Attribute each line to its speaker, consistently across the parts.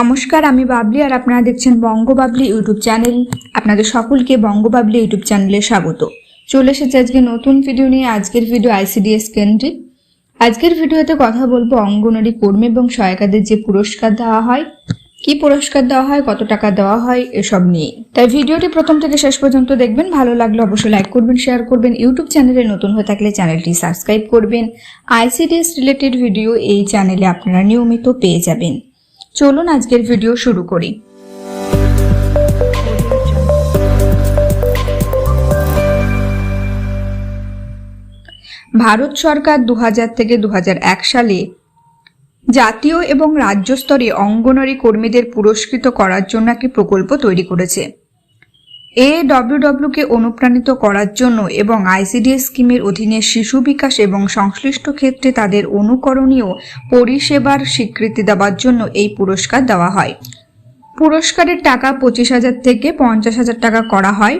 Speaker 1: নমস্কার, আমি বাবলি আর আপনারা দেখছেন বঙ্গ বাবলি ইউটিউব চ্যানেল। আপনাদের সকলকে বঙ্গ বাবলি ইউটিউব চ্যানেলে স্বাগত। চলে এসেছে আজকে নতুন ভিডিও নিয়ে, আজকের ভিডিও আইসিডিএস কেন্দ্রিক। আজকের ভিডিওতে কথা বলব অঙ্গনওয়াড়ি কর্মী এবং সহায়িকাদের যে পুরস্কার দেওয়া হয়, কি পুরস্কার দেওয়া হয়, কত টাকা দেওয়া হয়, এসব নিয়ে। তাই ভিডিওটি প্রথম থেকে শেষ পর্যন্ত দেখবেন। ভালো লাগলে অবশ্যই লাইক করবেন শেয়ার করবেন। ইউটিউব চ্যানেলে নতুন হয়ে থাকলে চ্যানেলটি সাবস্ক্রাইব করবেন। আইসিডিএস রিলেটেড ভিডিও এই চ্যানেলে আপনারা নিয়মিত পেয়ে যাবেন। চলুন আজকের ভিডিও শুরু করি। ভারত সরকার দু হাজার থেকে দু হাজার এক সালে জাতীয় এবং রাজ্য স্তরে অঙ্গনারী কর্মীদের পুরস্কৃত করার জন্য একটি প্রকল্প তৈরি করেছে। এ কে অনুপ্রাণিত করার জন্য এবং আইসিডিএস স্কিমের অধীনে শিশু বিকাশ এবং সংশ্লিষ্ট ক্ষেত্রে তাদের অনুকরণীয় পরিষেবার স্বীকৃতি দেওয়ার জন্য এই পুরস্কার দেওয়া হয়। পুরস্কারের টাকা পঁচিশ হাজার থেকে পঞ্চাশ হাজার টাকা করা হয়।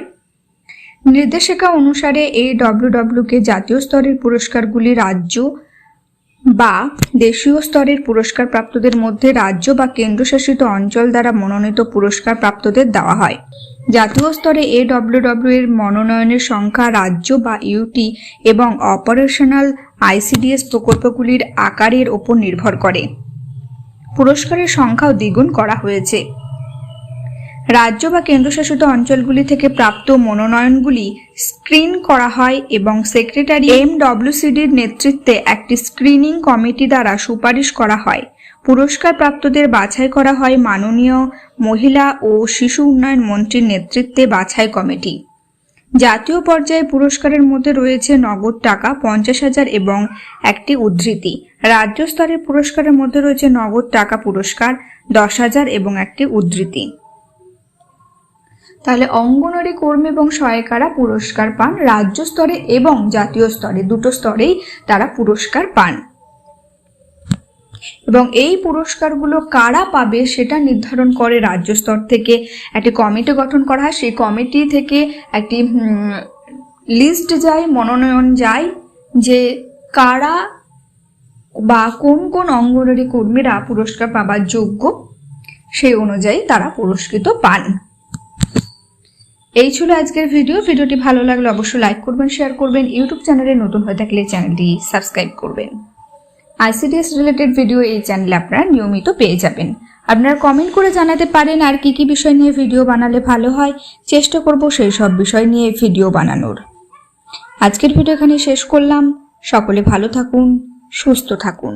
Speaker 1: নির্দেশিকা অনুসারে এই কে জাতীয় স্তরের পুরস্কারগুলি রাজ্য বা দেশীয় স্তরের পুরস্কার প্রাপ্তদের মধ্যে রাজ্য বা কেন্দ্রশাসিত অঞ্চল দ্বারা মনোনীত পুরস্কার প্রাপ্তদের দেওয়া হয়। জাতীয় স্তরে এ এর মনোনয়নের সংখ্যা রাজ্য বা ইউটি এবং অপারেশনাল আইসিডিএস প্রকল্পগুলির আকারের ওপর নির্ভর করে। পুরস্কারের সংখ্যাও দ্বিগুণ করা হয়েছে। রাজ্য বা কেন্দ্রশাসিত অঞ্চলগুলি থেকে প্রাপ্ত মনোনয়নগুলি স্ক্রিন করা হয় এবং সেক্রেটারি এম ডব্লিউসিডির নেতৃত্বে একটি স্ক্রিনিং কমিটি দ্বারা সুপারিশ করা হয়। পুরস্কার প্রাপ্তদের বাছাই করা হয় মাননীয় মহিলা ও শিশু উন্নয়ন মন্ত্রীর নেতৃত্বে বাছাই কমিটি। জাতীয় পর্যায়ে পুরস্কারের মধ্যে রয়েছে নগদ টাকা পঞ্চাশ হাজার এবং একটি উদ্ধৃতি। রাজ্য স্তরের পুরস্কারের মধ্যে রয়েছে নগদ টাকা পুরস্কার দশ হাজার এবং একটি উদ্ধৃতি। তাহলে অঙ্গনওয়াড়ি কর্মী এবং সহায়িকারা পুরস্কার পান রাজ্য স্তরে এবং জাতীয় স্তরে। দুটো স্তরেই তারা পুরস্কার পান। এবং এই পুরস্কারগুলো কারা পাবে সেটা নির্ধারণ করে রাজ্য স্তর থেকে একটি কমিটি গঠন করা হয়। সেই কমিটি থেকে একটি লিস্ট যায়, মনোনয়ন যায় যে কারা বা কোন কোন অঙ্গনওয়াড়ি কর্মীরা পুরস্কার পাবার যোগ্য সেই অনুযায়ী তারা পুরস্কৃত পান। এই ছিল আজকের ভিডিও। ভিডিওটি ভালো লাগলে অবশ্যই লাইক করবেন শেয়ার করবেন। ইউটিউব চ্যানেলে নতুন হয়ে থাকলে চ্যানেলটি সাবস্ক্রাইব করবেন। আইসিডিএস রিলেটেড ভিডিও এই চ্যানেলে আপনারা নিয়মিত পেয়ে যাবেন। আপনারা কমেন্ট করে জানাতে পারেন আর কি কি বিষয় নিয়ে ভিডিও বানালে ভালো হয়। চেষ্টা করব সেই সব বিষয় নিয়ে ভিডিও বানানোর। আজকের ভিডিও এখানে শেষ করলাম। সকলে ভালো থাকুন, সুস্থ থাকুন।